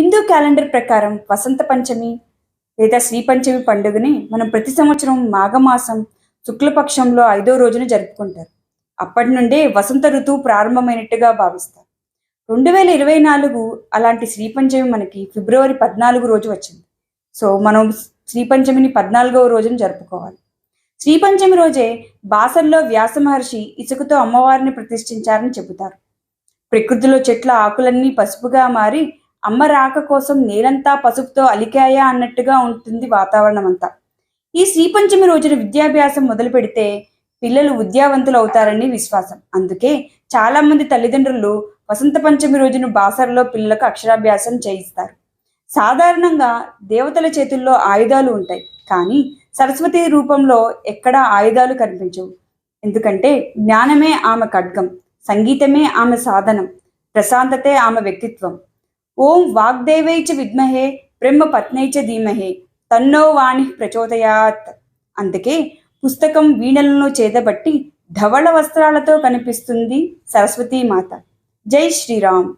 Hindu calendar ప్రకారం వసంత పంచమి లేదా శ్రీ పంచమి పండుగని మనం ప్రతి సంవత్సరం మాఘమాసం శుక్లపక్షంలో ఐదో రోజున జరుపుకుంటారు. అప్పటి నుండే వసంత ఋతువు ప్రారంభమైనట్టుగా భావిస్తారు. రెండు వేల ఇరవై నాలుగు అలాంటి శ్రీ పంచమి మనకి ఫిబ్రవరి పద్నాలుగు రోజు వచ్చింది. సో మనం శ్రీ పంచమిని పద్నాలుగవ రోజున జరుపుకోవాలి. శ్రీ పంచమి రోజే బాసల్లో వ్యాస మహర్షి ఇసుకతో అమ్మవారిని ప్రతిష్ఠించారని చెబుతారు. ప్రకృతిలో చెట్ల ఆకులన్నీ పసుపుగా మారి అమ్మ రాక కోసం నేలంతా పసుపుతో అలికాయా అన్నట్టుగా ఉంటుంది వాతావరణం అంతా ఈ శ్రీ పంచమి రోజున విద్యాభ్యాసం మొదలు పెడితే పిల్లలు విద్యావంతులు అవుతారని విశ్వాసం. అందుకే చాలా మంది తల్లిదండ్రులు వసంత పంచమి రోజున బాసరలో పిల్లలకు అక్షరాభ్యాసం చేయిస్తారు. సాధారణంగా దేవతల చేతుల్లో ఆయుధాలు ఉంటాయి. కానీ సరస్వతి రూపంలో ఎక్కడా ఆయుధాలు కనిపించవు. ఎందుకంటే జ్ఞానమే ఆమె ఖడ్గం సంగీతమే ఆమె సాధనం ప్రశాంతతే ఆమె వ్యక్తిత్వం. ఓం వాగ్దేవై చ విద్మహే బ్రహ్మ పత్నై చ ధీమహే తన్నో వాణి ప్రచోదయాత్. అందుకే పుస్తకం వీణలను చేదబట్టి ధవళ వస్త్రాలతో కనిపిస్తుంది సరస్వతీ మాత. జై శ్రీరామ్.